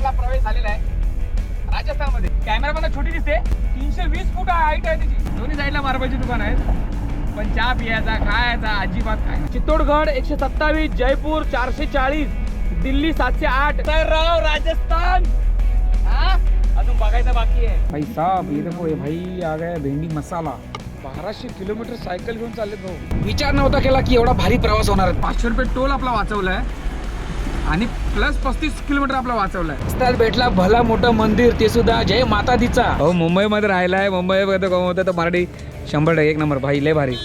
आपला प्रवेश झालेला आहे. राजस्थानमध्ये कॅमेरा पण छोटी दिसते. तीनशे वीस फूट हाईट आहे त्याची दोन्ही साईडला मार्बलची दुकान आहेत. पण चहा पियाचा खायचा अजिबात काय चित्तोडगड एकशे सत्तावीस जयपूर चारशे चाळीस दिल्ली सातशे आठ. राव राजस्थान! हा? अजून बघायचं बाकी आहे. भाई साहब ये देखो ये भाई आ गया भेंडी मसाला. बाराशे किलोमीटर सायकल घेऊन चालले भाऊ विचार नव्हता केला की एवढा भारी प्रवास होणार आहे. पाचशे रुपये टोल आपला वाचवलाय. आणि प्लस पस्तीस किलोमीटर आपला वाचवलाय. रस्त्यात भेटला भला मोठं मंदिर ते सुद्धा जय माता दीचा हो मुंबईमध्ये राहिलाय मुंबई कमवतो तर मराठी शंभर टक्के एक नंबर भाई लय भारी.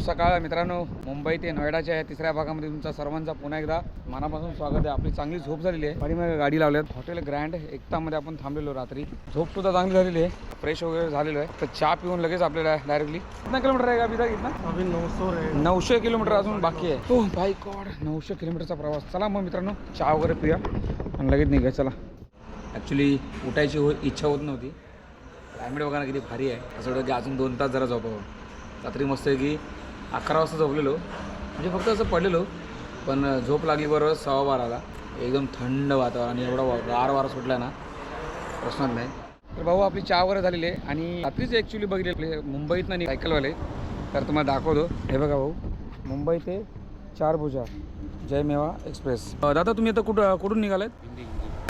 शिव सकाळ. मित्रांनो मुंबई ते नोएडाच्या या तिसऱ्या भागामध्ये तुमचा सर्वांचा पुन्हा एकदा मनापासून स्वागत आहे. आपली चांगली झोप झालेली आहे. आणि मग गाडी लावल्यात. हॉटेल ग्रँड एकतामध्ये आपण थांबलेलो रात्री. झोप सुद्धा चांगली झालेली आहे. फ्रेश वगैरे झालेलो आहे. तर चहा पिऊन लगेच आपल्याला डायरेक्टली कितना किलोमीटर आहे का अभी तक इतना? अभी नौ सौ रहे नऊशे किलोमीटर अजून बाकी आहे. हो बाय गॉड. नऊशे किलोमीटरचा प्रवास. चला मग मित्रांनो चहा वगैरे पिऊया. आणि लगेच निघा चला. ॲक्च्युली उठायची हो इच्छा होत नव्हती. क्लायमेट बघा ना किती भारी आहे. असं वाटतं की अजून दोन तास जरा झोपावं. रात्री मस्त आहे की अकरा वाजता झोपलेलो. म्हणजे फक्त असं पडलेलो. पण झोप लागली बरोबर सव्वा बाराला. एकदम थंड वातावरण आणि एवढा गार वारा सुटला ना प्रश्नच नाही तर भाऊ आपली चहा वगैरे झालेली आहे. आणि रात्रीच ॲक्च्युली बघितले आपले मुंबईत नाही सायकलवाले. तर तुम्हाला दाखवतो. हे बघा भाऊ. मुंबई ते चार भुजा जय मेवा एक्सप्रेस. दादा तुम्ही आता कुठं कुठून निघालात?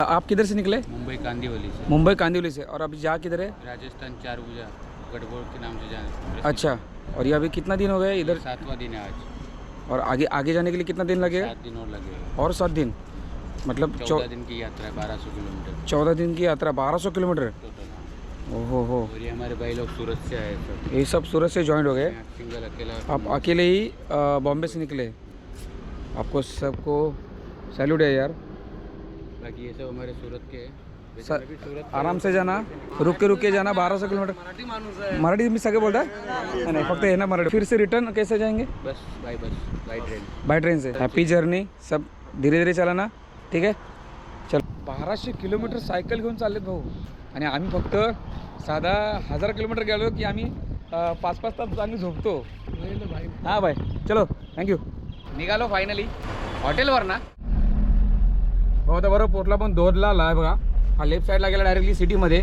आप किधर से निकले? मुंबई कांदीवली से मुंबई कांदिवली से और अभी जा किधर है राजस्थान चार भुजा गढ़बोड़ के नाम से जाना अच्छा और ये अभी कितना दिन हो गया इधर? सातवां दिन है आज। और आगे आगे जाने के लिए कितना दिन लगेगा? सात दिन और लगेगा। और सात दिन? मतलब चौदह दिन की यात्रा है बारह सौ किलोमीटर। चौदह दिन की यात्रा बारह सौ किलोमीटर? ओहो हो। और ये हमारे भाई लोग सूरत से आए सब। ये सब सूरत से ज्वाइंट हो गए? सिंगल अकेला आप अकेले ही बॉम्बे से निकले? आपको सबको सैल्यूट है यार। बाकी ये सब हमारे सूरत के हैं आराम से जाना। रुक के रुक के जाना। बारह सौ किलोमीटर। मराठी माणूस आहे मराठी में सगे बोलता है? नहीं फक्त है ना मराठी। फिर से रिटर्न कैसे जाएंगे? Bus by bus by train by train say. Happy journey सब धीरे धीरे चला ना ठीक आहे चल। बाराशे किलोमीटर सायकल घेऊन चाललेत भाऊ. आणि आम्ही फक्त साधा हजार किलोमीटर गेलो की आम्ही पाच पाच तास चांगली झोपतो. हां बाय चलो थँक्यू निघालो फायनली हॉटेलवर ना. हो तर बरोबर पोटला पण दोधला आहे बघा. हा लेफ्ट साईडला गेला डायरेक्टली सिटीमध्ये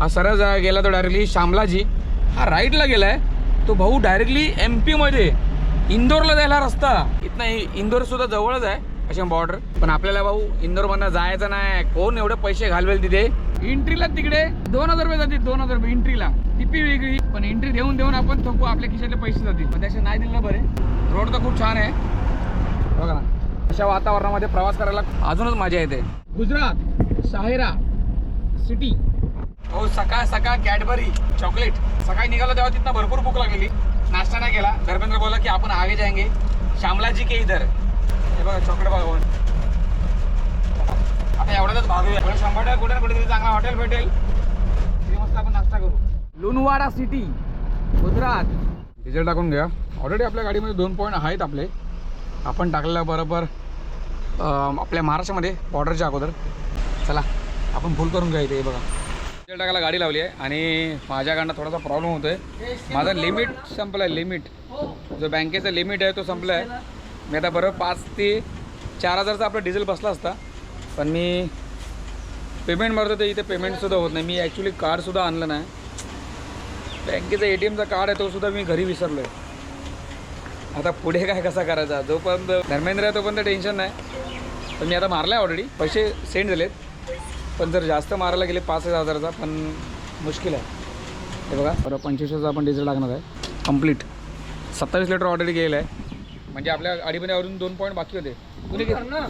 हा सरळ गेला तो डायरेक्टली शामलाजी. हा राईटला गेला आहे तो भाऊ डायरेक्टली एम पीमध्ये इंदोरला जायला रस्ता. इथनं इंदोर सुद्धा जवळच आहे अशा बॉर्डर पण आपल्याला भाऊ इंदोरमधनं जायचं नाही. कोण एवढे पैसे घालवेल तिथे? एंट्रीला तिकडे. दोन हजार रुपये जातील दोन हजार रुपये एंट्रीला टिपी वेगळी. पण एंट्री देऊन देऊन आपण थोपू आपल्या खिशातले पैसे जातील. पण त्याच्या नाही दिलं बरे. रोड तर खूप छान आहे. बघा ना. अशा वातावरणामध्ये प्रवास करायला अजूनच मजा येते. गुजरात शाहिरा सिटी. हो सकाळ सकाळ कॅडबरी चॉकलेट. सकाळी निघालो तेव्हा तिथनं भरपूर भूक लागलेली नाश्ता नाही केला. धर्मेंद्र बोला की आपण आगे जाएंगे श्यामलाजी के इधर. हे बघा चॉकलेट बघा बघून. आता एवढ्यातच भागूया. पण शंभर टक्के कुठे ना कुठेतरी चांगला हॉटेल भेटेल. तिथे मस्त आपण नाश्ता करू. लुणवाडा सिटी गुजरात. डिझेल टाकून घ्या. ऑलरेडी आपल्या गाडीमध्ये दोन पॉईंट आहेत आपले. आपण टाकलेलं बरोबर आपल्या महाराष्ट्रामध्ये बॉर्डरच्या अगोदर. चला. आपण फुल करून घ्या इथे बघा. डिझेल टाकायला गाडी लावली आहे आणि माझ्याकडनं थोडासा प्रॉब्लेम होतो आहे माझा लिमिट संपला आहे लिमिट जो बँकेचा लिमिट आहे तो संपला आहे मी आता बरोबर पाच ते चार हजारचा आपला डिझेल बसला असता. पण मी पेमेंट मारतो ते इथे पेमेंटसुद्धा होत नाही. मी ॲक्च्युली कार्डसुद्धा आणलं नाही. बँकेचं ए टी एमचा कार्ड आहे तोसुद्धा मी घरी विसरलो आहे आता पुढे काय कसा करायचा? जोपर्यंत धर्मेंद्र आहे तोपर्यंत टेन्शन नाही. पण मी आता मारला आहे ऑलरेडी पैसे सेंड झालेत. पण जर जास्त मारायला गेले पाच हजाराचा पण मुश्किल आहे. हे बघा बरं पंचवीसचा आपण डिझेल लागणार आहे. कंप्लीट सत्तावीस लिटर ऑलरेडी गेलं आहे. म्हणजे आपल्या अजून दोन पॉईंट बाकी होते. ना.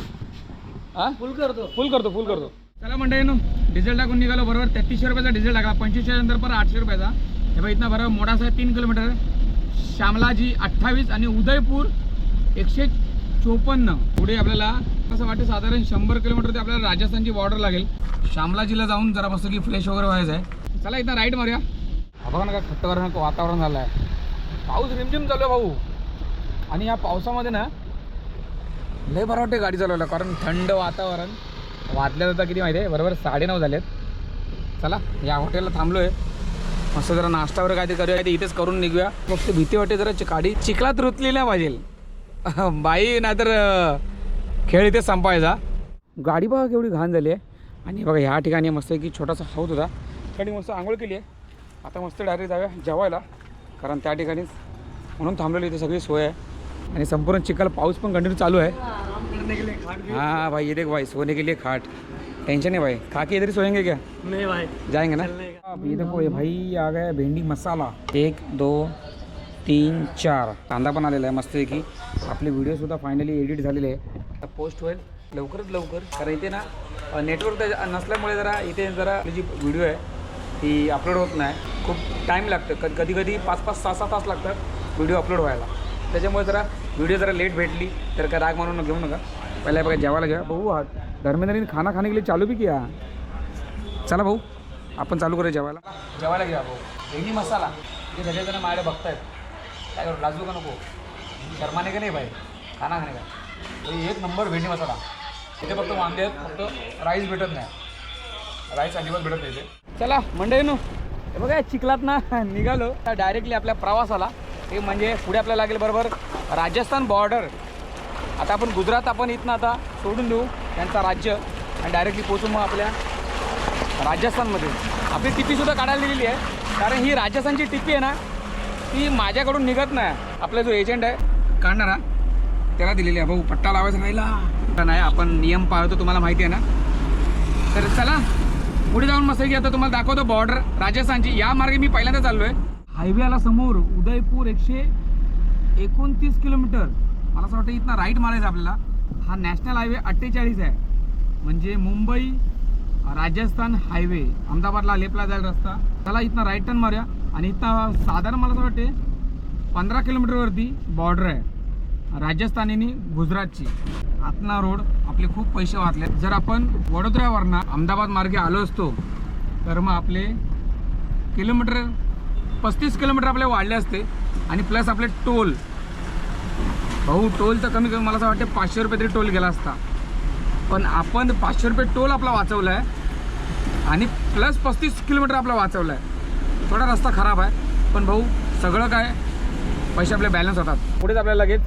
हां? फुल करतो. फुल करतो फुल करतो. चला मंडळी नो डिझेल टाकून निघालो बरोबर. तेहतीसशे रुपयाचा डिझेल टाकला. पंचवीसशे नंतर परत आठशे रुपयाचा. हे बघा इथनं बरोबर मोठासा आहे तीन किलोमीटर. श्यामलाजी अठ्ठावीस आणि उदयपूर एकशे चोपन्न. पुढे आपल्याला असं वाटतं साधारण शंभर किलोमीटर ते आपल्याला राजस्थानची बॉर्डर लागेल. श्यामलाजीला जाऊन जरा मस्त की फ्रेश वगैरे व्हायचं आहे. चला इथं राईट मारूया. हा बघा ना का खट्टकरण वातावरण झालं आहे. पाऊस रिमझिम चालू आहे भाऊ. आणि या पावसामध्ये ना लय बरं वाटते गाडी चालवायला कारण थंड वातावरण. वाजल्या जाता किती माहिती आहे? बरोबर साडेनऊ झालेत. चला या हॉटेलला थांबलो आहे मस्त जरा नाश्ता वगैरे काहीतरी करूया ते इथेच करून निघूया. फक्त भीती वाटते जरा चि- गाडी चिखलात रुतली नाही पाहिजे. बाई नाहीतर खेळ इथेच संपायचा. गाडी बघा केवढी घाण झाली आहे. आणि बघा ह्या ठिकाणी मस्त की छोटासा हाऊस होता. ठिकाणी मस्त आंघोळ केली आहे. आता मस्त डायरेक्ट जाऊया जेवायला. कारण त्या ठिकाणीच म्हणून थांबलेली इथे सगळी सोय आहे. आणि संपूर्ण चिखल पाऊस पण कंटिन्यू चालू आहे. हाँ भाई ये देख भाई सोने के लिए खाट. टेंशन है भाई. खा के इधर ही सोएंगे क्या? नहीं भाई. जाएंगे ना? देखो ये भाई आ गया भेंडी मसाला. एक दो तीन चार. कांदा पण आलेला आहे मस्त की आपले व्हिडिओसुद्धा फायनली एडिट झालेले आहे. आता पोस्ट होईल. लवकरच लवकर. कारण इथे ना नेटवर्क नसल्यामुळे जरा इथे जरा जी व्हिडिओ आहे ती अपलोड होत नाही. खूप टाईम लागतं. क कधी कधी पाच पाच सहा सहा तास लागतात व्हिडिओ अपलोड व्हायला. त्याच्यामुळे जरा व्हिडिओ जरा लेट भेटली तर काय राग म्हणून घेऊ नका. पहिल्या बघा जेवायला घ्या. भाऊ हा धर्मेंद्रने खाना खाणे गेले चालू बी किया? चला भाऊ आपण चालू करूया जेवायला. जेवायला घ्या भाऊ. भेंडी मसाला. हे सगळेजण माझ्या बघतायत. काय करू लाजू का नको? शर्माने का नाही भाई? खाना खाणे का? एक नंबर भेंडी मसाला. इथे फक्त वांदे आहेत फक्त राईस भेटत नाही. राईस अजिबात भेटत नाही इथे. चला मंडळी नू हे बघा चिखलात ना निघालो. डायरेक्टली आपल्या प्रवासाला. ते म्हणजे पुढे आपल्याला लागेल बरोबर राजस्थान बॉर्डर आता आपण गुजरात आपण इथनं आता सोडून देऊ त्यांचा राज्य. आणि डायरेक्टली पोचू मग आपल्या राजस्थानमध्ये. आपली टिपीसुद्धा काढायला दिलेली आहे. कारण ही राजस्थानची टिपी आहे ना ती माझ्याकडून निघत नाही. आपला जो एजंट आहे काढणारा त्याला दिलेली आहे. भाऊ पट्टा लावायचा राहिला. नाही आपण नियम पाळतो तुम्हाला माहिती आहे ना? तर चला पुढे जाऊन मस्त की आता तुम्हाला दाखवतो बॉर्डर राजस्थानची या मार्गे मी पहिल्यांदा चाललो आहे हायवे आला समोर उदयपूर एकशे एकोणतीस किलोमीटर. मला असं वाटतं इथनं राईट मारायचं आपल्याला. हा नॅशनल हायवे अठ्ठेचाळीस आहे. म्हणजे मुंबई राजस्थान हायवे अहमदाबादला लेपला जाईल रस्ता. त्याला इथनं राईट टर्न मारूया. आणि इथं साधारण मला असं वाटते पंधरा किलोमीटरवरती बॉर्डर आहे. राजस्थान आणि गुजरातची. आतना रोड आपले खूप पैसे वाचले जर आपण वडोदऱ्यावरनं अहमदाबाद मार्गे आलो असतो तर मग आपले किलोमीटर पस्तीस किलोमीटर आपले वाढले असते आणि प्लस आपले टोल. भाऊ टोल तर कमी कमी मला असं वाटते पाचशे रुपये तरी टोल गेला असता. पण आपण पाचशे रुपये टोल आपला वाचवला आहे आणि प्लस पस्तीस किलोमीटर आपला वाचवला आहे थोडा रस्ता खराब आहे पण भाऊ सगळं काय पैसे आपले बॅलन्स होतात. पुढेच आपल्याला लगेच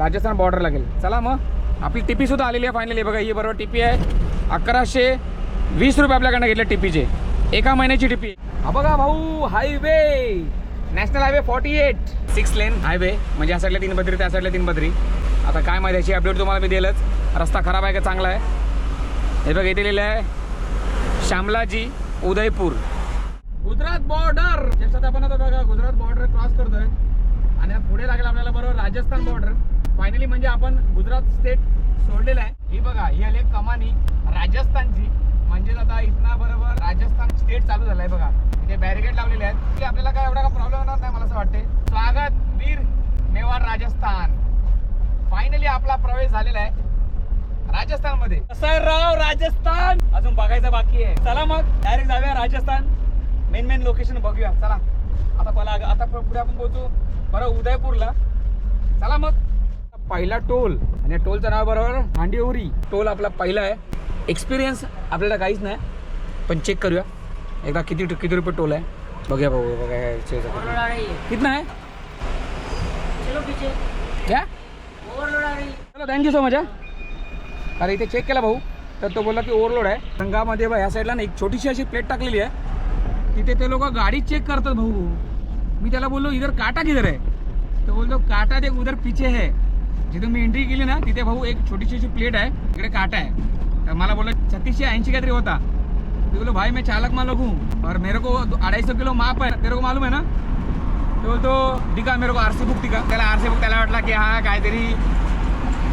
राजस्थान बॉर्डर लागेल चला मग आपली टिपीसुद्धा आलेली आहे फायनली बघा ही बरोबर टिपी आहे. अकराशे वीस रुपये आपल्याकडनं घेतले टिपीचे एका महिन्याची टिपी हा बघा भाऊ highway national highway forty eight six lane highway म्हणजे या साईडला तीन बद्री त्या साईडला तीन बद्री. आता काय माहिती याची अपडेट तुम्हाला मी दिलंच. रस्ता खराब आहे का चांगला आहे? हे बघा इथे लिहिलं आहे श्यामलाजी उदयपूर. गुजरात बॉर्डर जसं आपण आता बघा गुजरात बॉर्डर क्रॉस करतोय. आणि आता पुढे लागेल आपल्याला बरोबर राजस्थान बॉर्डर फायनली म्हणजे आपण गुजरात स्टेट सोडलेलं आहे. ही बघा ही आली कमानी राजस्थानची. म्हणजेच आता इथना बरोबर राजस्थान स्टेट चालू झालाय बघा. इथे बॅरिकेड लावलेले आहेत. की आपल्याला काय एवढा प्रॉब्लेम होणार नाही मला असं वाटते स्वागत वीर मेवाड राजस्थान. फायनली आपला प्रवेश झालेला आहे राजस्थानमध्ये. मध्ये राव राजस्थान. अजून बघायचं बाकी आहे. चला मग डायरेक्ट जाऊया राजस्थान. मेन मेन लोकेशन बघूया. चला. आता पहिला आता पुढे आपण पोहोचू. बरं उदयपूरला. चला मग. पहिला टोल. आणि या टोलचं नाव बरोबर हांडिओरी टोल आपला पहिला आहे. एक्सपिरियन्स आपल्याला काहीच नाही. पण चेक करूया. एकदा किती किती रुपये टोल आहे. बघूया भाऊ बघा करूया. कितना है चलो पीछे. क्या चलो थँक्यू सो मच अरे इथे चेक केला भाऊ. तर तो बोलला की ओव्हरलोड आहे. संघामध्ये बा ह्या साईडला ना एक छोटीशी अशी प्लेट टाकलेली आहे. तिथे ते लोक गाडी चेक करतात भाऊ. मी त्याला बोललो इधर काटा किधर आहे तो बोलतो काटा ते उधर पीछे है. जिथे मी एंट्री केली ना तिथे भाऊ एक छोटीशी अशी प्लेट आहे तिकडे काटा आहे. तर मला बोललो छत्तीसशे ऐंशी काहीतरी होता. मी बोलो भाई मैं चालक मालक हूँ और मेरे को अढ़ाई सौ किलो माप है तेरे को मालूम है ना? तो बोलतो टिका मेरे को आर सी बुक टिका त्याला आर सी बुक त्याला वाटला की हा काहीतरी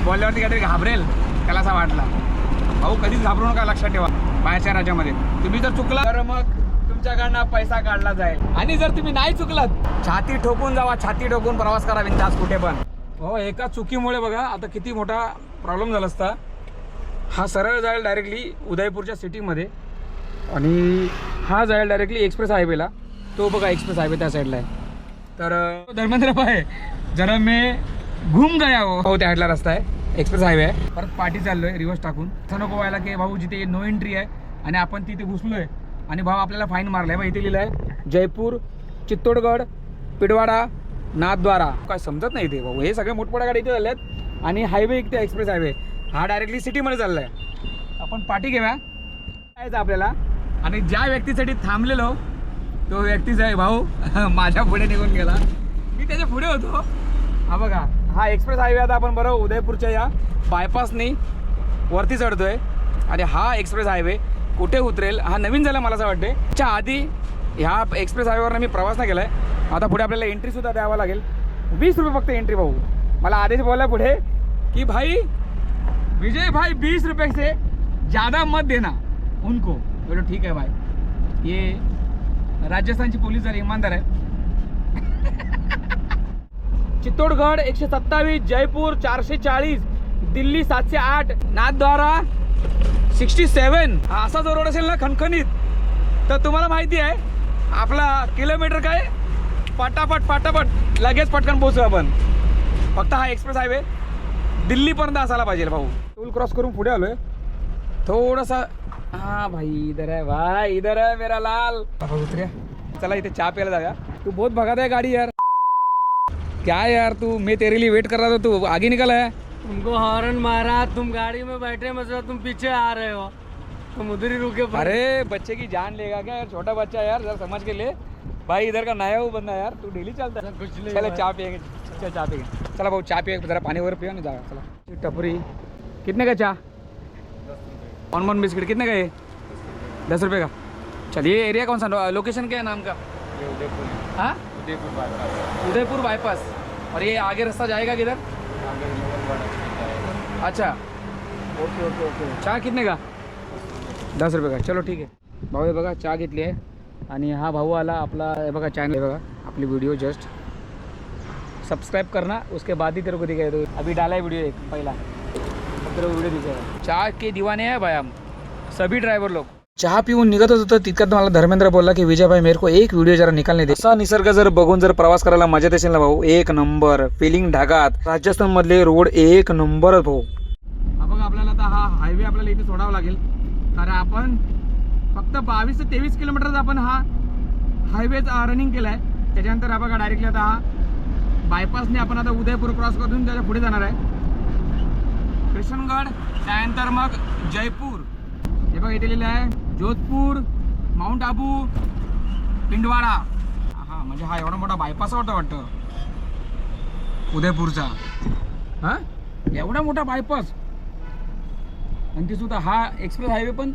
बोलल्यावरती काहीतरी घाबरेल. त्याला असा वाटला. भाऊ कधीच घाबरू नका लक्षात ठेवा बाहेरच्या राज्यामध्ये. तुम्ही जर चुकला तर मग तुमच्याकडनं पैसा काढला जाईल. आणि जर तुम्ही नाही चुकलात? छाती ठोकून जावा छाती ठोकून प्रवास करा बिंदास कुठे पण. हो एका चुकीमुळे बघा आता किती मोठा प्रॉब्लेम झाला असता. हा सरळ जाईल डायरेक्टली उदयपूरच्या सिटीमध्ये आणि हा जाईल डायरेक्टली एक्सप्रेस हायवेला तो बघा एक्सप्रेस हायवे त्या साईडला आहे. तर धर्मेंद्र भाई जरा मी घुम गया हो. हो त्या साईडला रस्ता आहे. एक्सप्रेस हायवे आहे. परत पाठी चाललोय रिवर्स टाकून. असं नको व्हायला की भाऊ जिथे नो एंट्री आहे आणि आपण तिथे घुसलोय आणि भाऊ आपल्याला फाईन मारलाय. बघा इथे लिहिलं आहे जयपूर चित्तोडगड पिडवाडा नाथद्वारा. काय समजत नाही ते भाऊ. हे सगळे मोठमोठ्या गाडी इथे झाल्या आहेत आणि हायवे इथे एक्सप्रेस हायवे हा डायरेक्टली सिटीमध्ये चालला आहे आपण पाठी घेऊया. जायचं आपल्याला. आणि ज्या व्यक्तीसाठी थांबलेलो तो व्यक्तीच आहे भाऊ. माझ्या पुढे निघून गेला. मी त्याच्या पुढे होतो. हा बघा हा एक्सप्रेस हायवे आता आपण बरोबर उदयपूरच्या या बायपासनी वरती चढतोय. आणि हा एक्सप्रेस हायवे कुठे उतरेल हा नवीन झाला मला असं वाटते च्या आधी ह्या एक्सप्रेस हायवेवरनं मी प्रवास नाही केला आहे आता पुढे आपल्याला एंट्रीसुद्धा द्यावं लागेल. वीस रुपये फक्त एंट्री भाऊ. मला आदेश बोलला पुढे की भाई विजय भाई बीस रुपये से ज़्यादा मत देना. उनको. बोलो ठीक है भाई. ये राजस्थान की पुलिस जरा इमानदार है चित्तोडगड एकशे सत्तावीस जयपूर चारशे चाळीस दिल्ली सातशे आठ नाथद्वारा सिक्स्टी सेवन. असा जो रोड असेल ना खणखणीत. तर तुम्हाला माहिती आहे आपला किलोमीटर काय? पटापट पटापट लगेच पटकन पोहोचू आपण. फक्त हा एक्सप्रेस हायवे दिल्लीपर्यंत असायला पाहिजे भाऊ. टोल क्रॉस करून पुढे आलोय. थोडासा हा भाई इधर है भाई इधर है मेरा लाल. उतरिया. चला इथे चहा प्यायला जाऊया. तू बहुत भगात है गाड़ी यार. क्या यार तू? मैं तेरे लिए वेट कर रहा था तू आगे निकला है. तुमको हॉर्न मारा तुम गाड़ी में बैठे मतलब तुम पीछे आ रहे हो। तुम उधर ही रुके। अरे बच्चे की जान लेगा क्या यार? छोटा बच्चा यार जरा समझ के ले। भाई इधर का नया वो बंदा यार तू डेली चलता है। कुछ नहीं चलो भाई। चाय पियेंगे चल चाय पियेंगे चला भाऊ चाय पिए जरा पानी वगैरह पियो ना जाओ चला। टपरी। कितने का चाय? One one biscuit? कितने का ये? दस रुपये का। चलिए एरिया कौन सा? लोकेशन क्या है नाम का? उदयपुर। हाँ? उदयपुर बाईपास। उदयपुर बाईपास। और ये आगे रास्ता जाएगा किधर? अच्छा। ओके ओके ओके चहा कितने का? दस रुपये का। चलो ठीक आहे भाऊ हे बघा चहा घेतली आहे. आणि हा भाऊ आला आपला हे बघा चॅनल हे बघा आपली व्हिडिओ जस्ट सब्सक्राइब करना उसके बाद ही तेरे को दिखाई तो अभी डाला है वीडियो एक पहला। तेरे को वीडियो दिखाया चार के दीवाने हैं भाई हम। सभी ड्राइवर लोग। चहा पिऊन निघतच होतं. तितक्यात मला धर्मेंद्र बोलला की विजयभाई मेरको एक व्हिडिओ जरा निकालने दे. असा निसर्ग जर बघून जर प्रवास करायला मजा असेल ना भाऊ एक नंबर. फिलिंग ढगात. राजस्थान मधले रोड एक नंबर भाऊ. बघा आपल्याला आता हा हायवे आपल्याला इथे सोडावा लागेल. कारण आपण फक्त बावीस ते तेवीस किलोमीटरचा आपण हा हायवे रनिंग केला आहे त्याच्यानंतर हा बघा डायरेक्टली आता हा बायपासने आपण आता उदयपूर क्रॉस करून त्याच्या पुढे जाणार आहे. कृष्णगड त्यानंतर मग जयपूर. हे बघा इथे लिहिलं आहे. जोधपूर माउंट आबू पिंडवाडा हा म्हणजे हा एवढा मोठा बायपास होता वाटतं. उदयपूरचा. हा? एवढा मोठा बायपास आणि ते सुद्धा हा एक्सप्रेस हायवे पण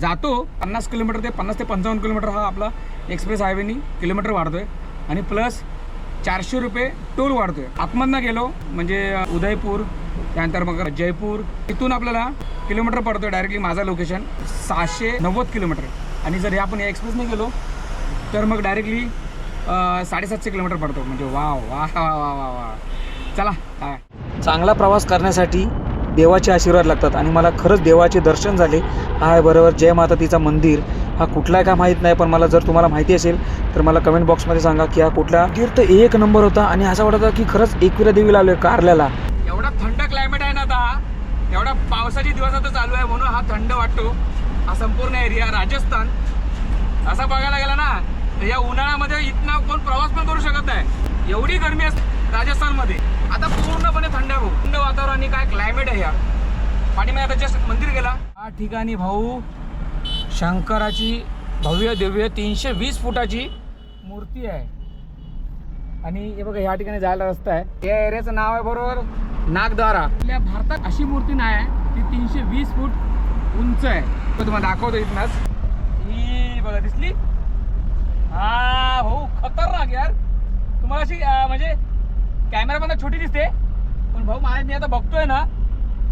जातो. पन्नास किलोमीटर ते पन्नास ते पंचावन्न किलोमीटर हा आपला एक्सप्रेस हायवेनी किलोमीटर वाढतोय. आणि प्लस चारशे रुपये टोल वाढतोय. आतमधनं गेलो म्हणजे उदयपूर त्यानंतर मग जयपूर इथून आपल्याला किलोमीटर पडतोय डायरेक्टली माझा लोकेशन सहाशे नव्वद किलोमीटर. आणि जर हे आपण या एक्सप्रेसने गेलो तर मग डायरेक्टली साडेसातशे किलोमीटर पडतो. म्हणजे वा वा वा वा वा वा चला काय? चांगला प्रवास करण्यासाठी देवाचे आशीर्वाद लागतात. आणि मला खरंच देवाचे दर्शन झाले. हा आहे बरोबर जय माता तिचा मंदिर. हा कुठला का माहीत नाही पण मला जर तुम्हाला माहिती असेल तर मला कमेंट बॉक्समध्ये सांगा की हा कुठला तीर्थ एक नंबर होता. आणि असं वाटत होता की खरंच एकविरा देवीला आलोय कारल्याला. एवढा थंड क्लायमेट आहे ना आता एवढा पावसाचे दिवस आता चालू आहे म्हणून हा थंड वाटतो. हा संपूर्ण एरिया राजस्थान. असा बघायला गेला ना या उन्हाळ्यामध्ये इथनं कोण प्रवास पण करू शकत नाही. एवढी गरमी असते राजस्थानमध्ये. आता पूर्णपणे थंड आहे भाऊ. थंड वातावरण आणि काय क्लायमेट आहे यार पाठीमध्ये आता जस्ट मंदिर गेला. हा ठिकाणी भाऊ शंकराची भव्य दिव्य तीनशे वीस फुटाची मूर्ती आहे. आणि हे बघा ह्या ठिकाणी जायला रस्ता आहे. या एरियाचं नाव आहे बरोबर नागद्वारा. आपल्या भारतात अशी मूर्ती नाही आहे ती तीनशे वीस फूट उंच आहे. तो तुम्हाला दाखवतो इथनच. ही बघा दिसली? हा भाऊ खतरनाक यार. तुम्हाला अशी म्हणजे कॅमेरामध्ये छोटी दिसते. पण भाऊ माझ्या मी आता बघतोय ना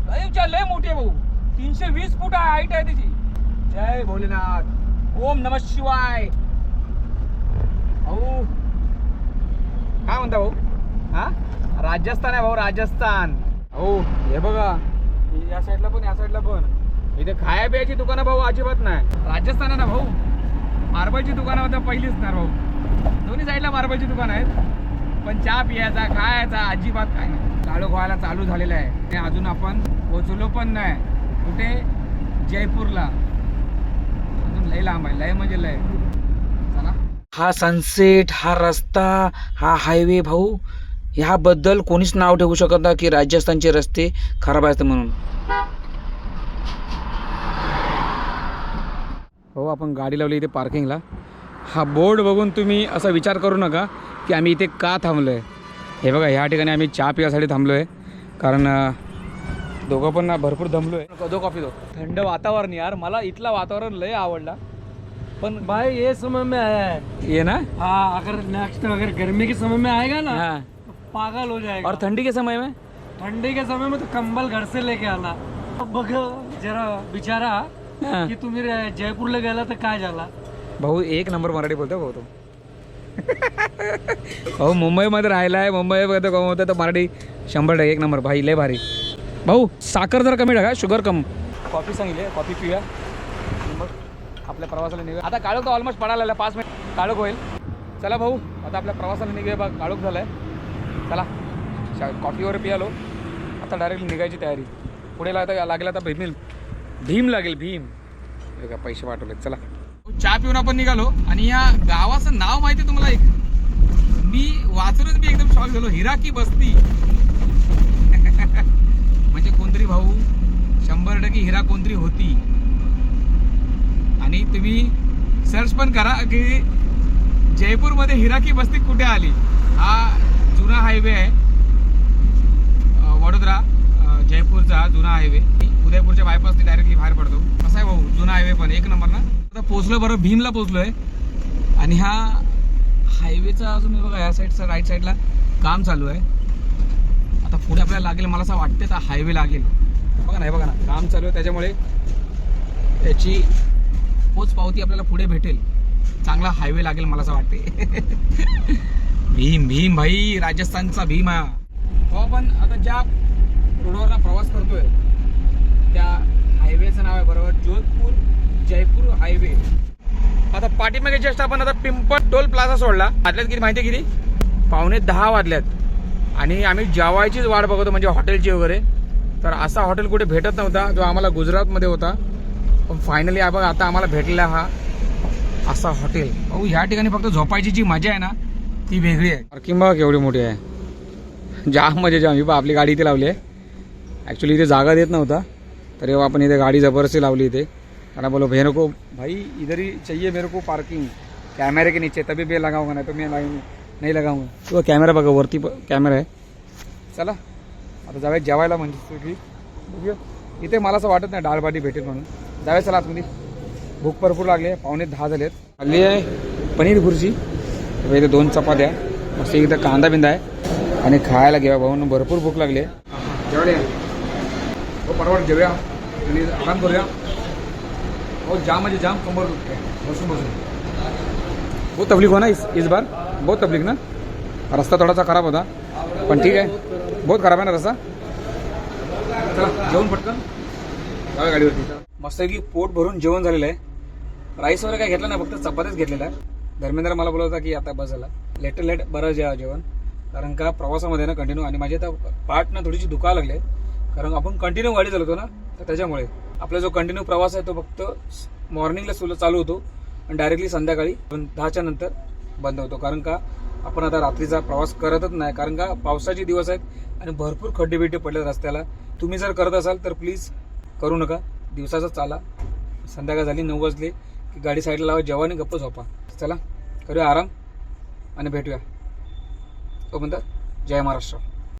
लय विचार लय मोठी आहे भाऊ. तीनशे वीस फूट हाईट आहे त्याची जय भोलेनाथ. ओम नम शिवाय. भाऊ. काय म्हणता भाऊ? हा? राजस्थान आहे भाऊ राजस्थान. हो हे बघा. या साईडला पण या साईडला पण. इथे खाया प्यायची दुकानं भाऊ अजिबात नाही. राजस्थान आहे ना भाऊ? मार्बलची दुकानं आता पहिलीच ना भाऊ. दोन्ही साईडला मार्बलची दुकानं आहेत. पण चहा पियाचा खायचा अजिबात काय नाही. चालू व्हायला चालू झालेलं आहे. आणि अजून आपण पोचलो पण नाही. कुठे? जयपूरला. अजून लय लांब आहे. लय म्हणजे लय. चला. हा सनसेट हा रस्ता हा हायवे भाऊ. ह्याबद्दल कोणीच नाव ठेवू शकत नाही की राजस्थानचे रस्ते खराब आहेत म्हणून. हो आपण गाडी लावली इथे पार्किंगला. हा बोर्ड बघून तुम्ही असा विचार करू नका की आम्ही इथे का थांबलो आहे हे बघा ह्या ठिकाणी आम्ही चहा पिण्यासाठी थांबलो आहे कारण दोघं पण ना भरपूर दमलो आहे दो कॉफी दो. थंड वातावरण यार. मला इथला वातावरण लय आवडला. पण भाई ये समय में आया है. ये ना? हाँ अगर नेक्स्ट अगर गर्मी के समय में आएगा ना हाँ. पागल हो जाएगा। और ठंडी के समय में? ठंडी के समय में तो कंबल घर से लेके आना। बघ जरा बिचारा. की तुम्ही जयपूरला गेला तर काय झाला भाऊ एक नंबर मराठी बोलतो भाऊ तो। भाऊ मुंबईमध्ये राहिला आहे मुंबईमध्ये कमवतो तर मराठी शंभर टक्के एक नंबर. भाई लय भारी. भाऊ साखर जर कमी टाका शुगर कम. कॉफी सांगितली कॉफी पिऊया. आपल्या प्रवासाला निघूया. आता काळोख तर ऑलमोस्ट पडायला पाच मिनिट. काळोख होईल. चला भाऊ आता आपल्या प्रवासाला निघूया बघ काळोख झाला आहे चला शा- कॉफीवर पियालो. आता डायरेक्ट निघायची तयारी. पुढे लागता लागेल आता भीम भीम लागेल भीम. हे पैसे पाठवले चला. चहा पिऊन आपण निघालो आणि या गावाचं नाव माहिती आहे तुम्हाला एक? मी वाचूनच मी एकदम शॉक झालो. हिराकी बस्ती. म्हणजे कोणतरी भाऊ शंभर टक्के हिरा कोणतरी होती. आणि तुम्ही सर्च पण करा की जयपूरमध्ये हिराकी बस्ती कुठे आली? हा जुना हायवे आहे. वडोदरा जयपूरचा जुना हायवे उदयपूरच्या बायपासने डायरेक्टली बाहेर पडतो. कसा आहे भाऊ? जुना हायवे पण एक नंबर ना? आता पोचलो बरोबर भीमला पोचलोय आणि हा हायवेचा अजून बघा या साईडचा राईट साईडला काम चालू आहे. आता पुढे आपल्याला लागेल मला असं वाटते तर हायवे लागेल. बघा ना बघा ना काम चालू आहे. त्याच्यामुळे त्याची पोच पावती आपल्याला पुढे भेटेल. चांगला हायवे लागेल मला असं वाटते भीम भीम भाई राजस्थानचा भीम. हा हो आपण आता ज्या रोडवरला प्रवास करतोय त्या हायवेचं नाव आहे बरोबर जोधपूर जयपूर हायवे आता पाठीमागे जस्ट आपण आता पिंपळ टोल प्लाझा सोडला. वाजल्यात किती माहिती आहे किती? पावणे दहा वाजल्यात आणि आम्ही जेवायचीच वाट बघतो म्हणजे हॉटेलची वगैरे. तर असा हॉटेल कुठे भेटत नव्हता जो आम्हाला गुजरातमध्ये होता. पण फायनली बघा आता आम्हाला भेटला हा असा हॉटेल. अहो ह्या ठिकाणी फक्त झोपायची जी मजा आहे ना ती वेगळी आहे. पार्किंग बघा केवढी मोठी आहे. जाम म्हणजे जाम ही बा आपली गाडी इथे लावली आहे. ॲक्च्युली इथे जागा देत नव्हता. तर आपण इथे गाडी जबरदस्ती लावली इथे. कारण बोलो मेरे को भाई इधर ही चाहिए मेरे को पार्किंग कैमरे के नीचे तभी मैं लगाऊंगा नाही तो मैं नहीं नाही लगाऊंगा. तो कॅमेरा बघा वरती कॅमेरा आहे. चला. आता जाऊया जेवायला म्हणजे की बघूया. इथे मला असं वाटत नाही डाळबाटी भेटेल म्हणून. जाऊया चला आतमध्ये. भूक भरपूर लागली आहे. पावणे दहा झालेत. खाल्ली आहे. पनीर खुर्ची तर इथे दोन चपात्या मस्त इथं कांदा बिंदा आहे. आणि खायला घेऊया भाऊन भरपूर भूक लागली आहे. जेवढे हो परवड घेऊया आणि आराम करूया. हो जाम म्हणजे जाम कंबर दुखते बसून बसून. बहुत तकलीफ हो ना इस इस बार? बहुत तकलीफ ना? रस्ता थोडासा खराब होता. पण ठीक आहे. बहुत खराब आहे ना रस्ता? चला जेवण पटकन. गाडीवरती. मस्त की पोट भरून जेवण झालेलं आहे. राईस वगैरे काय घेतलं नाही फक्त चपातीच घेतलेला आहे. धर्मेंद्र मला बोलत होता की आता बस झाला. लेट लेट बरं जेवा जेवण. कारण का प्रवासामध्ये ना कंटिन्यू आणि माझी आता पाठ ना थोडीशी दुखायला लागले. कारण आपण कंटिन्यू गाडी चालवतो ना तर त्याच्यामुळे. आपला जो कंटिन्यू प्रवास आहे तो फक्त मॉर्निंगला सुल चालू होतो आणि डायरेक्टली संध्याकाळी पण दहाच्या नंतर बंद होतो. कारण का आपण आता रात्रीचा प्रवास करतच नाही. कारण का पावसाचे दिवस आहेत आणि भरपूर खड्डे बिड्डे पडले रस्त्याला. तुम्ही जर करत असाल तर प्लीज करू नका. दिवसाचा चाला. संध्याकाळ झाली नऊ वाजले की गाडी साईडला लावा जेव्हा गप्प झोपा. चला करूया आराम आणि भेटूया. तो म्हणतात जय महाराष्ट्र.